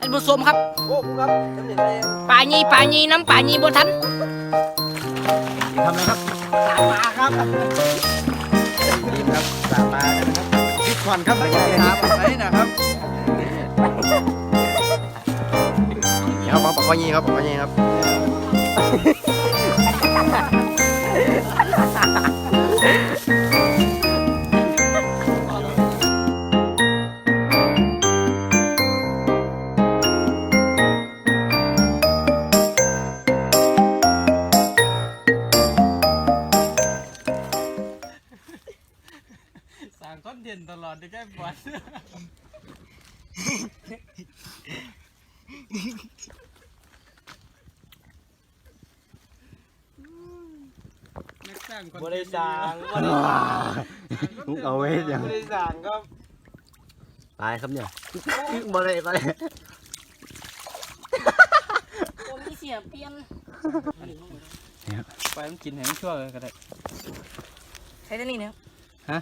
ท่านผู้ชมครับ โอ้ครับจำเนียนอะไรป่ายีป่ายีน้ำป่ายีบนทันทำอะไรครับสาปลาครับรีบครับสาปลานะครับพิกคอนครับไม่ใช่ครับไหนนะครับนี่ครับปอกก้อยยี่ครับปอกก้อยยี่ครับ อนจะได้างคบริษัทบริษัทเอาไว้ยังบริษัทก็ตายครับเนี่ยมาเลยมาเลยผมมีเสียเปลี่ยนไปต้องกินแห้งชั่วเลยก็ได้ใช้เส้นี่เนี่ยฮะ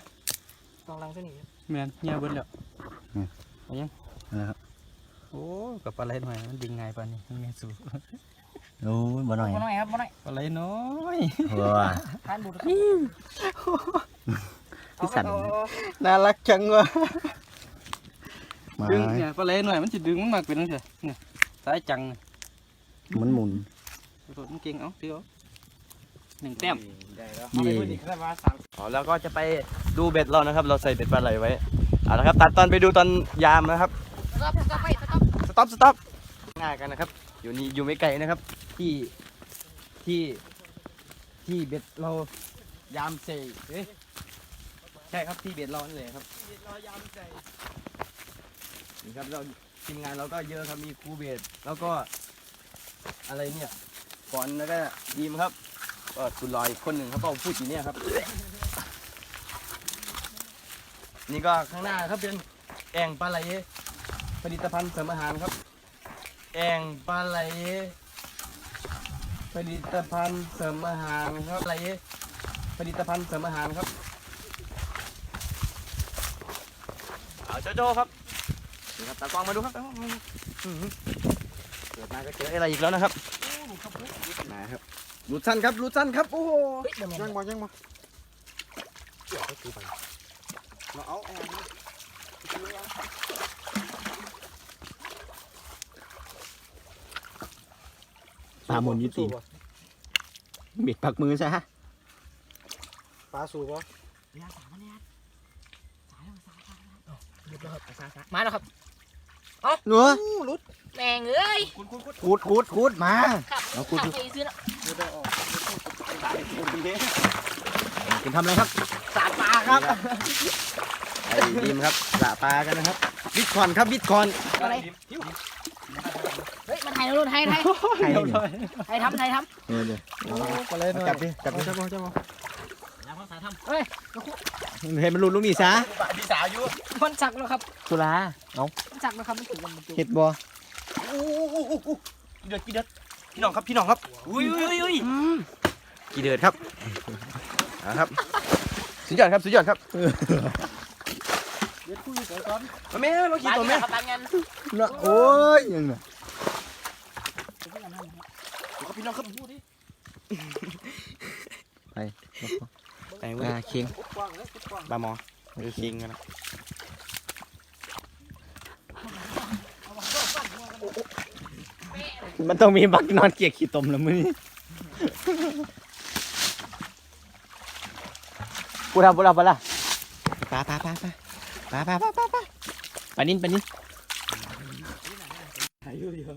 ลองลังเส้นี่ แม่นเงียบเบิดแล้วนะครับโอ้กับปลาไหลหน่อยมันดึงไงปลานี่มันไงสูโอ้ยบ่หน่อยบ่น้อยครับบ่น้อยปลาไหลน้อยว้าทานบุตรครับพี่สันเอาเอาเอาน่ารักจังวะมาดึงเนี่ยปลาไหลหน่อยมันจะดึงมันมากเป็นนั่นเถอะเนี่ยสายจังเนี่ยหมุนหมุนโดดมันเก่งเอ้าเดี๋ยวหนึ่งแต้มนี่อ๋อแล้วก็จะไป ดูเบ็ดเรานะครับ เราใส่เบ็ดปลาไหลไว้เอาละครับ ตัดตอนไปดูตอนยามนะครับสต๊อปสต๊อปไปสต๊อปสต็อปสต็อปง่ายกันนะครับ อยู่นี่อยู่ไม่ไกลนะครับ ที่ที่ที่เบ็ดเรายามเซเอ้ยใช่ครับที่เบ็ดเรานี่แหละครับนี่ครับเราทีมงานเราก็เยอะครับมีครูเบ็ดแล้วก็อะไรเนี่ยก่อนแล้วก็ดีมครับ ก็คุณลอยคนหนึ่งครับก็พูดอย่างเนี้ยครับ นี่ก็ข้างหน้าครับเป็นแอ่งปลาไหลผลิตภัณฑ์เสริมอาหารครับ แอ่งปลาไหลผลิตภัณฑ์เสริมอาหารครับอะไรผลิตภัณฑ์เสริมอาหารครับเอาโจโจครับนี่ครับตากล้องมาดูครับตากล้องมาดูอื้อหือเกิดมาก็เจออะไรอีกแล้วนะครับไหนครับรูดสั้นครับรูดสั้นครับโอ้โหเฮ้ยเดี๋ยวแม่นยังมายังมา เดี๋ยวให้กูไปมาเอาแอ่งปลาหมุนยี่ตีบิดปักมือซะปลาสูบวะเดี๋ยวสามอันเนี่ยสายแล้วสายสายแล้วหยุดแล้วครับสายสายมาแล้วครับเนื้อแม่งเอ้ยคุณคุณคุณคูดคูดคูดมาขับเอาคุณขับไปซื้อแล้วคุณทำอะไรครับสาปลาครับ ไอ้ดีมครับสาปลากันนะครับ บิตคอนครับบิตคอนอะไรเฮ้ยมันไทยแล้วไทยไทยใครเนี่ยไทยทำไทยทเออเดี๋ยวปลาไหลหน่อยจับดิจับดิจับมาจับมาำเฮ้ยเห็นมันหลุดลูกนี่ซะดีสาวอยู่มันจักแล้วครับสุราเอามันจักแล้วครับมันถึงกันมันจุกเห็ดบ่อู้อู้อู้อู้กี่เดือดกี่เดือดพี่น้องครับพี่น้องครับอุ้ยอุ้ยอุ้ยกี่เดือดครับเอาครับสุดยอดครับสุดยอดครับ เดี๋ยวคุยกันก่อนมาแม่มาขี่บางตัวเงิแม่นครับบางเงินเนาะโอ้ยยังไงพี่น้องครับไปไอ้เว้ยอ่าเคียงกว้างเลยกว้างปลาหมอหรือคิงกันนะมันต้องมีบักนอนเกียกขี้ตมแล้วมึงกูทำกูทำไปละปลาปลาปลาปลาปลาปลาปลาปลาปลาปลานิ่นปลานิ่นหายอยู่เดียว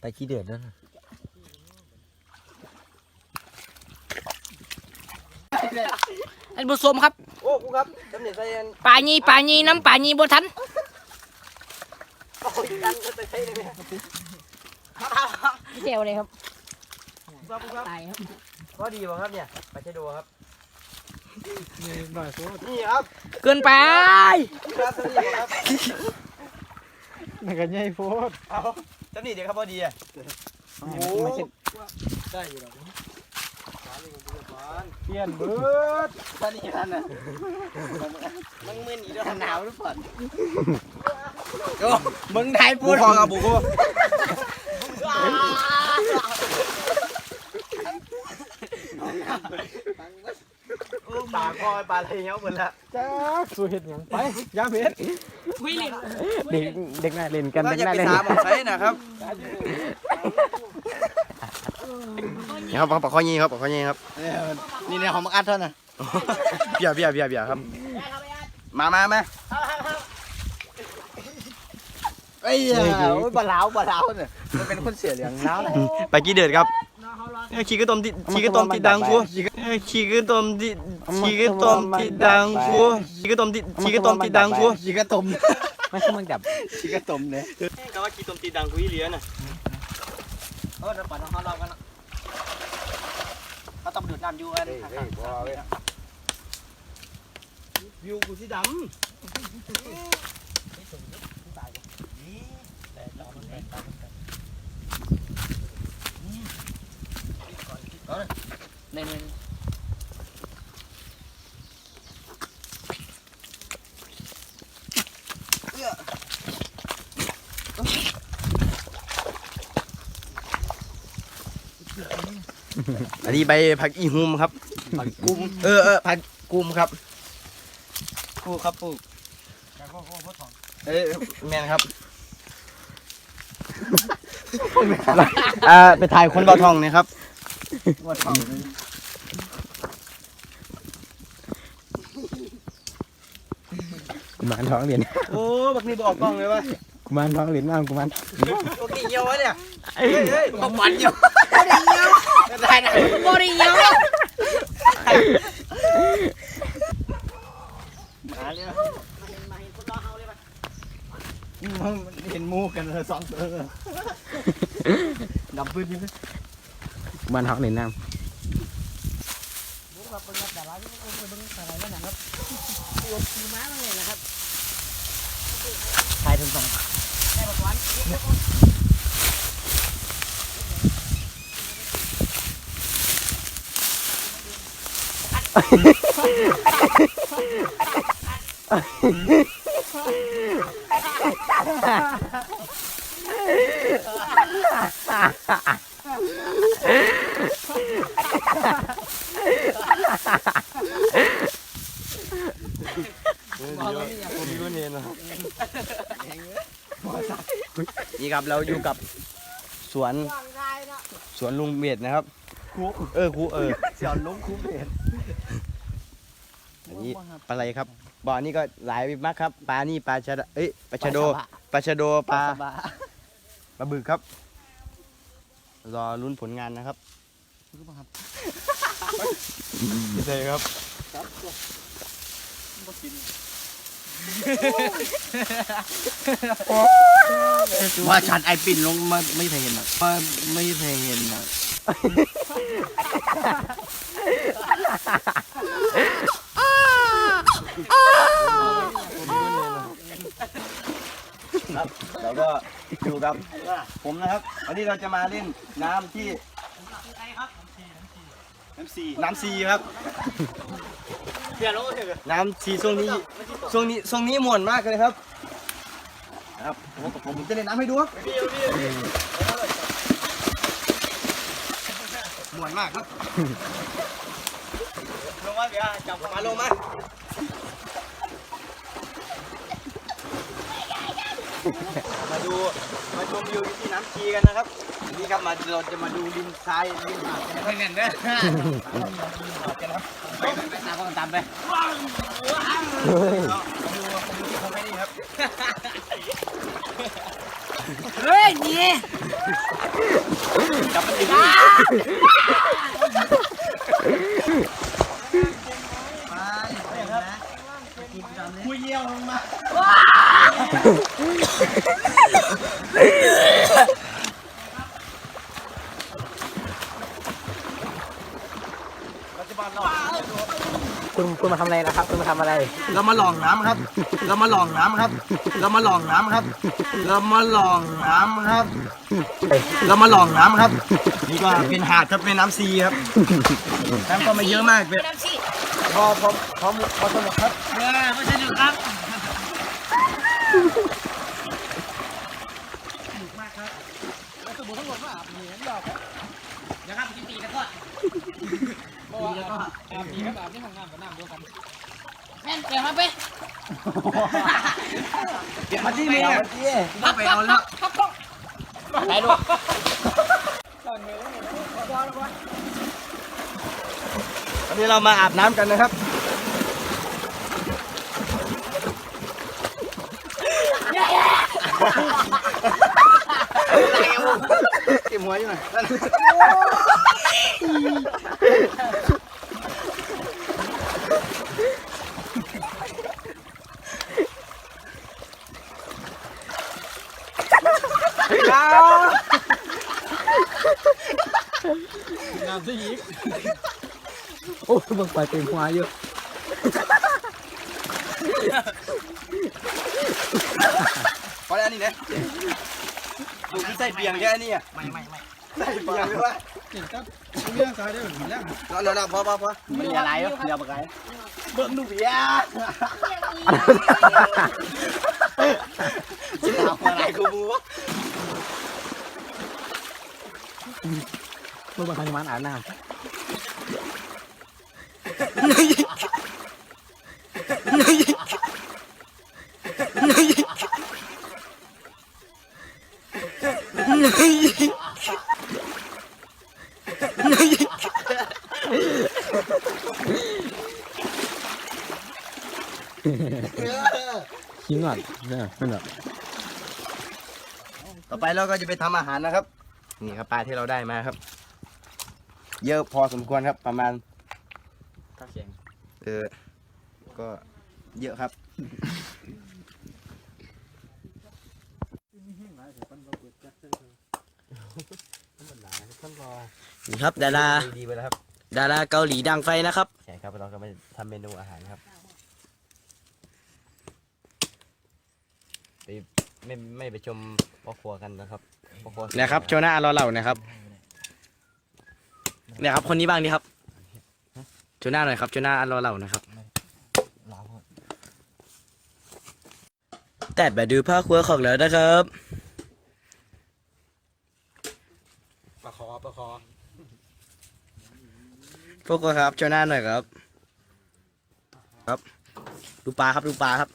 ไปขี้เดือดแล้วนะท่านผู้ชมครับ โอ้กูครับจำเนียนใจเย็นป่ายีป่ายีน้ำป่ายีบนทันโอ้ยดันก็จะใช่เลยเนี่ยเจ๋วเลยครับครับครับตายครับก็ดีป่ะครับเนี่ย ไปใช้ดูครับ นี่หน่อยโซ่นี่ครับเกินไปครับตัวนี้ครับมันก็ใหญ่โพดเอาจำนี่เดี๋ยวครับพอดีอะโอ้ได้อยู่แล้วเปลี่ยนเบิดตอนนี้ท่านน่ะมึงมึนอีกแล้วหนาวหรือเปล่าโอ้มึงไทยพูดของกับบุก ปลาคอยปลาอะไรเงี้ยหมดละจ้าสู้เห็ดหยังไปยามเห็ดวิ่งเล่นเด็กเด็กน่าเล่นกันก็เด็กจะน่าไปเล่นถามของใครนะครับนี่ครับปลาข้อยีครับปลาข้อยีครับนี่เนี่ยของมักอัดเท่านั้นเบียร์เบียร์เบียร์เบียร์ครับ มามามาเอ้ยโอ้ยบะลาวบะลาวเนี่ยมันเป็นคนเสียเหลืองแล้วเลยไปกี่เดือดครับเอ้ย ขี้กระต้มที่ขี้กระต้มที่ดังกูเอ้ยขี้กระต้มที่ขี้กระต้มที่ดังกูขี้กระต้มที่ขี้กระต้มที่ดังกูขี้กระต้มไม่ใช่มึงจับขี้กระต้มเนี่ยก็ว่าขี้ต้มที่ดังกูอีเหลียน่ะเออเดี๋ยวปล่อยน้องเขาลองกันนะเขาต้องดูดน้ำอยู่อันข้างๆวิวกูสีดำ ในในอันนี้ใบผักอีฮุมครับ ผักกุ้มเออเออผักกุ้มครับปลูกครับปลูกเอ้ยแมนครับอ่าไปถ่ายคนเบาทองเนี่ยครับ กุมารท้องเหรียญโอ้บักนี่บอกกล้องเลยวะกุมารท้องเหรียญมากกุมารบักนี่เหี่ยววะเนี่ยเฮ้ยเฮ้ยบักมันเหี่ยวได้นะบริยงมาเลยนะเห็นมูกันเลยสองตัวดับปืนยัง กุมารท้องเหรียญน้ำถ่ายถึงสอง ผมรู้เนี่ยนะ นี่ครับเราอยู่กับสวนสวนลุงเบียดนะครับคูเออคูเออเสียล้มคุ้มเห็นอันนี้ปลาอะไรครับบ่อนี่ก็หลายมากครับปลานี่ปลาชะดเอ้ยปลาชะโดปลาชะโดปลาปลาบึกครับ รอลุ้นผลงานนะครับใช่ครับว่าชันไอปิ่นลงมาไม่เคยเห็นอะมาไม่เคยเห็นอะ แล้วก็อยู่กับผมนะครับ วันนี้เราจะมาเล่นน้ำที่น้ำซีน้ำซีครับน้ำซีช่วงนี้ช่วงนี้ช่วงนี้ม่วนมากเลยครับครับผมผมจะเล่นน้ำให้ดูครับม่วนมากครับลงมาเดี๋ยวจับมาลงมา มา ดูมาชมวิวที่น้ำชีกันนะครับนี่ครับมาเราจะมาดูริมทรายริมหาดกันนะครับไม่เนด้วยหาดกันนะครับไปตามก็ตามไปมาดูมาดูที่คอมเมดี้ครับเฮ้ยนี่จับมันถึงคุยเยี่ยวลงมาปัจจุบันเรา คุณคุณมาทำอะไรนะครับ คุณมาทำอะไร เรามาลองน้ำครับ เรามาลองน้ำครับ เรามาลองน้ำครับ เรามาลองน้ำครับ เรามาลองน้ำครับ นี่ก็เป็นหาดครับเป็นน้ำซีครับ น้ำก็ไม่เยอะมากเป็นพอพอพอพอสนุกครับเออไม่ใช่ดูครับนะครับกินปีแล้วก็ปีแล้วก็ อาบปีครับอาบที่ห้องน้ำกับน้ำเดียวกันแม่นเกี่ยวมาไปเก็บมาที่นี่อะไม่ไปเอาแล้วไหนดูวันนี้เรามาอาบน้ำกันนะครับเก็บหัวอยู่หน่อย น้ำที่อีกโอ้เบิ่งไปเต็มหัวอยู่พอแล้วนี่นะดูที่ใส่เปียงแค่นี้อะไม่ไม่ไม่ใส่เปียงหรือว่าเรื่องซ้ายได้เหมือนแล้วเราเราเราพอพอพอไม่มีอะไรเดี๋ยวมาไกลเบิ่งดูเปียงจิตเอาอะไรไอ้กูมูวะ เบิ่งมาทางมันอาบน้ำขี้งอนเนี่ยนั่นแหละต่อไปเราก็จะไปทำอาหารนะครับ นี่ครับปลาที่เราได้มาครับ เยอะพอสมควรครับ ประมาณข้าวเสียงเออก็เยอะครับ นี่ครับดาราดีไปแล้วครับดาราเกาหลีดังไฟนะครับใช่ครับเราก็มาทำเมนูอาหารครับไปไม่ไม่ไปชมพ่อครัวกันนะครับ พ่อครัวนะครับโจน่ารอเรานะครับเนี่ยครับคนนี้บ้างดีครับโจน่าหน่อยครับโจน่ารอเรานะครับลาวครับแต่ไปดูผ้าครัวของแล้วนะครับปลาคอปลาคอพวกเราครับโจน่าหน่อยครับ ครับ ดูปลาครับดูปลาครับ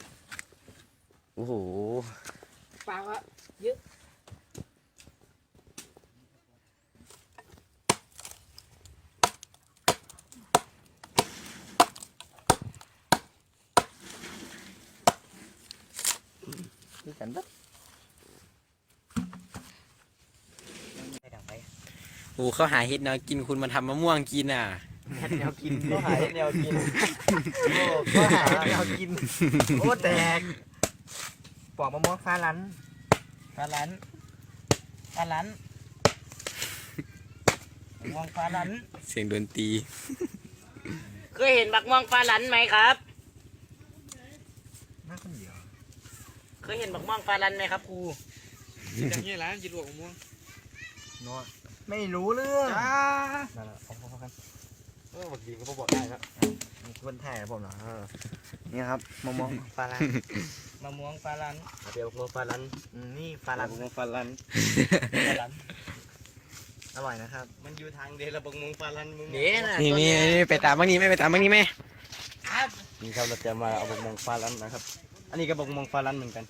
โอ้โหปากว่าเยอ กันปะโอ้เขาหาเห็ดแนวกินคุณมาทำมะม่วงกินอะแนวกินก็หาแนวกินโอ้ก็หาแนวกินโอ้แตกปอกมะม่วงฟ้าลันฟ้าลันฟ้าลันมะม่วงฟ้าลันเสียงดนตรีเคยเห็นบักม่วงฟ้าลันไหมครับน่าคนเดียว เคยเห็นบักม่วงฟ้าลันไหมครับครูอย่างนี้ร้านจิตหลวงม่วงไม่รู้เรื่องจ้านั่นแหละเอาเข้ากันเออบอกดีก็บอกได้ครับมีคนถ่ายให้ผมเหรอเออนี่ครับมะม่วงฟาลันมะม่วงฟ้าลันเอาเปียวโมฟาลันอืมนี่ฟาลันมะม่วงฟาลันฟ้าลันอร่อยนะครับ มันอยู่ทางเดลบงมงฟาลันมึงเดี๋ยวนะนี่นี่นี่ไปตามบ้างนี้ไหมไปตามบ้างนี้ไหมนี่ครับเราจะมาเอาบงมงฟาลันนะครับ อันนี้ก็บงมงฟาลันเหมือนกัน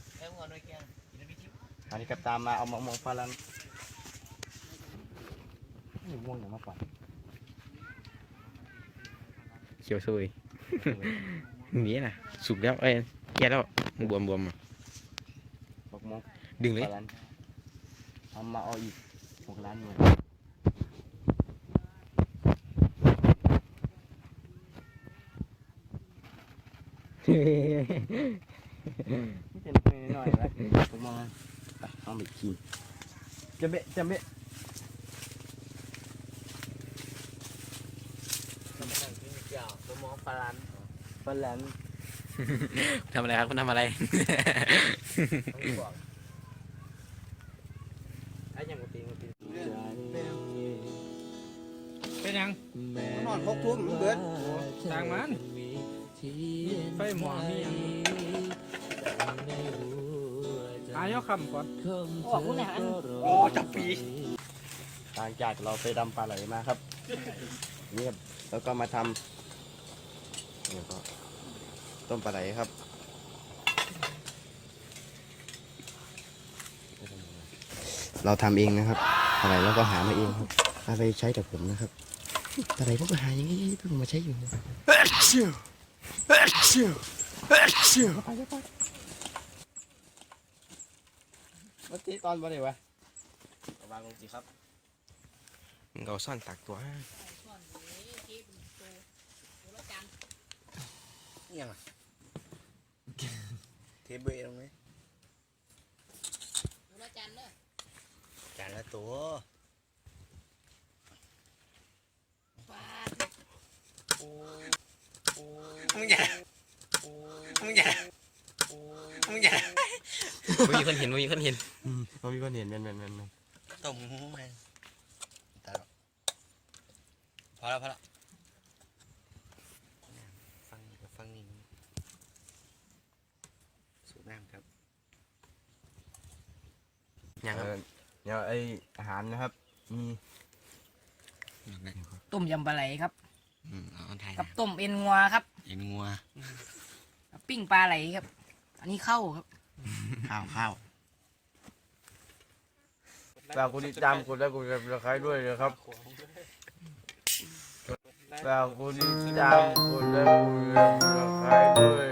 อันนี้ก็ตามมาเอามะม่วงฟาลันนี่ม่วงอย่างมาปั่นเขียวสวยนี่นะสุกแล้วเอ้ยแก่แล้วบวมบวมบกม่วงดึงเลยฟาลันทำมาเอาอีกหกล้านหน่วย นี่เป็นตัวน้อยๆแล้วผมมองไปเอาไปกินจะเบะจะเบะมะม่ยวงฟ้าลันฟันแหลมทำอะไรครับคุณทำอะไรไอ้ยังกูตีนกูตีเป็นยังนอนหกทุ่มเบิดทางมันไฟหมอมียัง อายกคำก่อนโอ้คุณหันโอ้จับปีหลังจากเราไปดำปลาไหลมาครับนี่ครับแล้วก็มาทำนี่ก็ต้มปลาไหลครับเราทำเองนะครับปลาไหลเราก็หามาเองครับเอาไปใช้กับผมนะครับปลาไหลพวกก็หาอย่างนี้เพิ่งมาใช้อยู่นะเมื่อกี้ตอนวันไหนวะวางลงสิครับเราซ่อนตักตัวยังเทเบลงไหมจานละตัวมึงอย่ามึงอย่ามึงอย่า มีคนเห็นมีคนเห็นเขามีคนเห็นแม่นแม่นแม่นแม่นต้มหูมันตายแล้วพอแล้วพอแล้วฟังกับฟังนี่สูบน้ำครับยังครับ เออเดี๋ยวไออาหารนะครับ มีต้มยำปลาไหลครับ อืมเอาไทยกับนะต้มเอ็นงัวครับเอ็นงัวกับปิ้งปลาไหลครับ อันนี้เข้าครับ ข้าวข้าวฝากคุณติดตามกดไลค์กดซับสไครต์ด้วยนะครับฝากคุณติดตามกดไลค์กดซับสไครต์ด้วยนะครับ